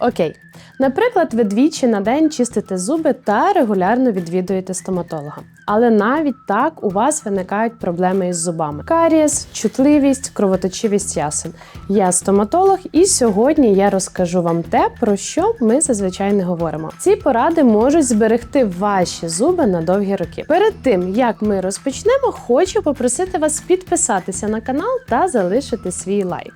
Окей. Наприклад, ви двічі на день чистите зуби та регулярно відвідуєте стоматолога. Але навіть так у вас виникають проблеми із зубами: карієс, чутливість, кровоточивість ясен. Я стоматолог, і сьогодні я розкажу вам те, про що ми зазвичай не говоримо. Ці поради можуть зберегти ваші зуби на довгі роки. Перед тим як ми розпочнемо, хочу попросити вас підписатися на канал та залишити свій лайк.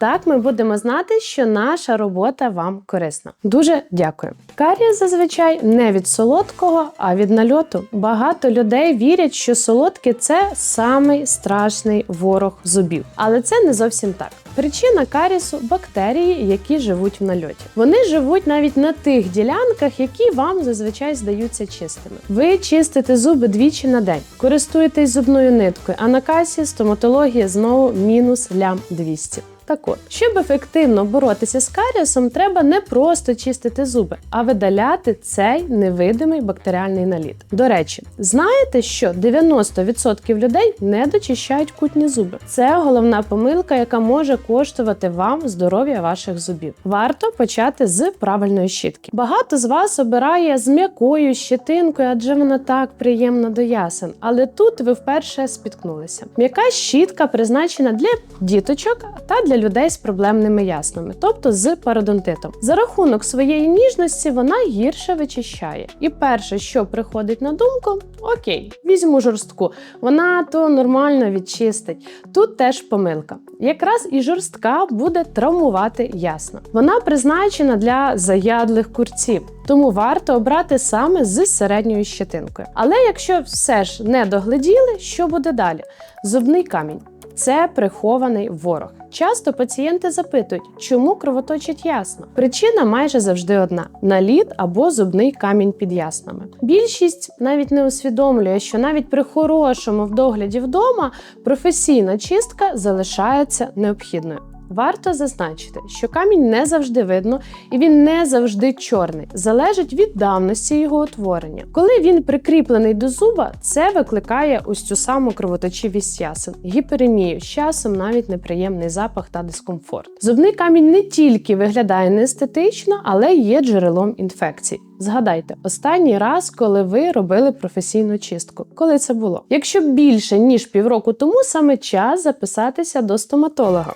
Так ми будемо знати, що наша робота вам корисна. Дуже дякую. Карія зазвичай не від солодкого, а від нальоту. Багато людей вірять, що солодке це самий страшний ворог зубів, але це не зовсім так. Причина карісу бактерії, які живуть в нальоті. Вони живуть навіть на тих ділянках, які вам зазвичай здаються чистими. Ви чистите зуби двічі на день, користуєтесь зубною ниткою, а на касі стоматологія знову мінус лям 200. Так от, щоб ефективно боротися з карієсом, треба не просто чистити зуби, а видаляти цей невидимий бактеріальний наліт. До речі, знаєте, що 90% людей не дочищають кутні зуби. Це головна помилка, яка може коштувати вам здоров'я ваших зубів. Варто почати з правильної щітки. Багато з вас обирає з м'якою щетинкою, адже вона так приємна до ясен. Але тут ви вперше спіткнулися. М'яка щітка призначена для діточок та для людей з проблемними яснами, тобто з пародонтитом. За рахунок своєї ніжності вона гірше вичищає. І перше, що приходить на думку, окей, візьму жорстку, вона то нормально відчистить. Тут теж помилка. Якраз і жорстка буде травмувати ясно. Вона призначена для заядлих курців. Тому варто обрати саме з середньою щетинкою. Але якщо все ж не догляділи, що буде далі? Зубний камінь це прихований ворог. Часто пацієнти запитують, чому кровоточить ясно. Причина майже завжди одна: наліт або зубний камінь під яснами. Більшість навіть не усвідомлює, що навіть при хорошому вдогляді вдома професійна чистка залишається необхідною. Варто зазначити, що камінь не завжди видно і він не завжди чорний, залежить від давності його утворення. Коли він прикріплений до зуба, це викликає ось цю саму кровоточивість ясен, гіперемію, з часом навіть неприємний запах та дискомфорт. Зубний камінь не тільки виглядає неестетично, але є джерелом інфекцій. Згадайте, останній раз, коли ви робили професійну чистку, коли це було. Якщо більше ніж півроку тому, саме час записатися до стоматолога.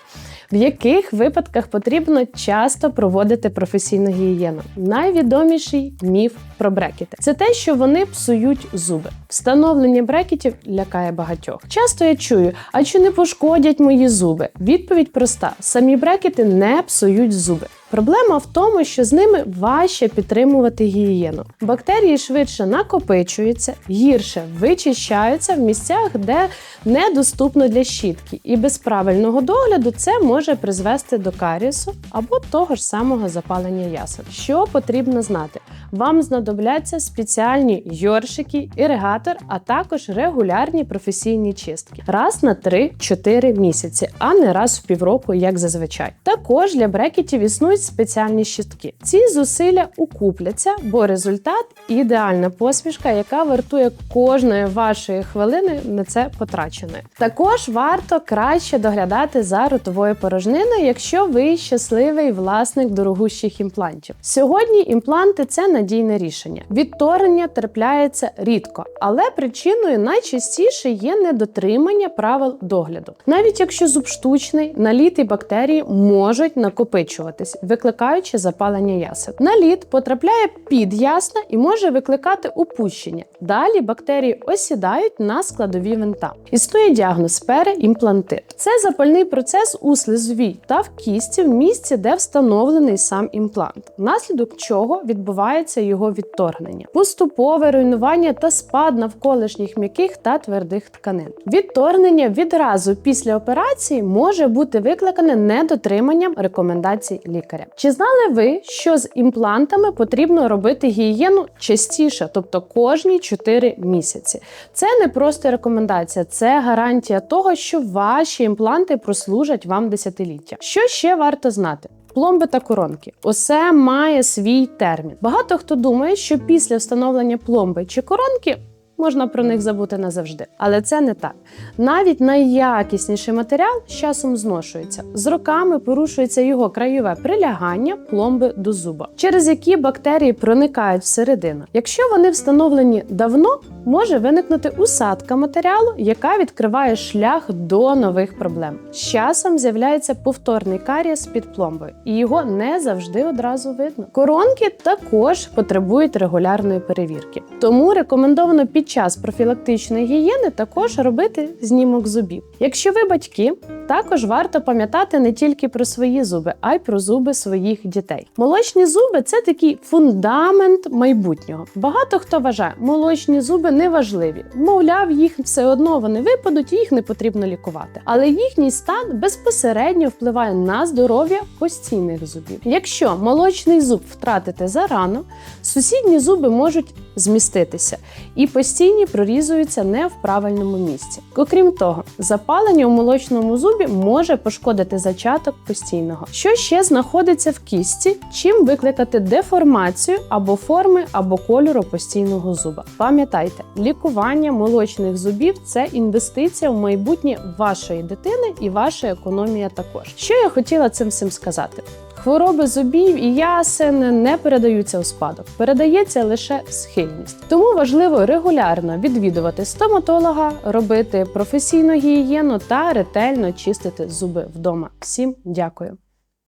В яких випадках потрібно часто проводити професійну гігієну? Найвідоміший міф про брекети це те, що вони псують зуби. Встановлення брекетів лякає багатьох. Часто я чую, а чи не пошкодять мої зуби? Відповідь проста: самі брекети не псують зуби. Проблема в тому, що з ними важче підтримувати гігієну. Бактерії швидше накопичуються, гірше вичищаються в місцях, де недоступно для щітки, і без правильного догляду це може призвести до карісу або того ж самого запалення ясен. Що потрібно знати? Вам знадобляться спеціальні йоршики, іригатор, а також регулярні професійні чистки раз на 3-4 місяці, а не раз в півроку, як зазвичай. Також для брекетів існують спеціальні щітки. Ці зусилля укупляться, бо результат ідеальна посмішка, яка вартує кожної вашої хвилини на це потраченої. Також варто краще доглядати за ротовою порожниною, якщо ви щасливий власник дорогущих імплантів. Сьогодні імпланти це надійне рішення. Відторгнення трапляється рідко, але причиною найчастіше є недотримання правил догляду. Навіть якщо зуб штучний, наліт і бактерії можуть накопичуватись, викликаючи запалення ясен. Наліт потрапляє під ясна і може викликати опущення. Далі бактерії осідають на складові винта. Існує діагноз переімплантит. Це запальний процес у слизовій та в кісті в місці, де встановлений сам імплант, внаслідок чого відбувається його відторгнення, поступове руйнування та спад навколишніх м'яких та твердих тканин. Відторгнення відразу після операції може бути викликане недотриманням рекомендацій лікаря. Чи знали ви, що з імплантами потрібно робити гігієну частіше, тобто кожні 4 місяці? Це не просто рекомендація, це гарантія того, що ваші імпланти прослужать вам десятиліття. Що ще варто знати? Пломби та коронки усе має свій термін. Багато хто думає, що після встановлення пломби чи коронки можна про них забути назавжди. Але це не так. Навіть найякісніший матеріал з часом зношується. З роками порушується його краєве прилягання пломби до зуба, через які бактерії проникають всередину. Якщо вони встановлені давно, може виникнути усадка матеріалу, яка відкриває шлях до нових проблем. З часом з'являється повторний карієс під пломбою, і його не завжди одразу видно. Коронки також потребують регулярної перевірки, тому рекомендовано під час профілактичної гігієни також робити знімок зубів. Якщо ви батьки, також варто пам'ятати не тільки про свої зуби, а й про зуби своїх дітей. Молочні зуби це такий фундамент майбутнього. Багато хто вважає, молочні зуби не важливі. Мовляв, їх все одно вони випадуть, їх не потрібно лікувати. Але їхній стан безпосередньо впливає на здоров'я постійних зубів. Якщо молочний зуб втратити зарано, сусідні зуби можуть зміститися і постійні прорізуються не в правильному місці. Окрім того, запалення у молочному зубі може пошкодити зачаток постійного, що ще знаходиться в кістці, чим викликати деформацію або форми або кольору постійного зуба. Пам'ятайте, лікування молочних зубів це інвестиція в майбутнє вашої дитини і ваша економія також. Що я хотіла цим всім сказати? Хвороби зубів і ясен не передаються у спадок, передається лише схильність. Тому важливо регулярно відвідувати стоматолога, робити професійну гігієну та ретельно чистити зуби вдома. Всім дякую!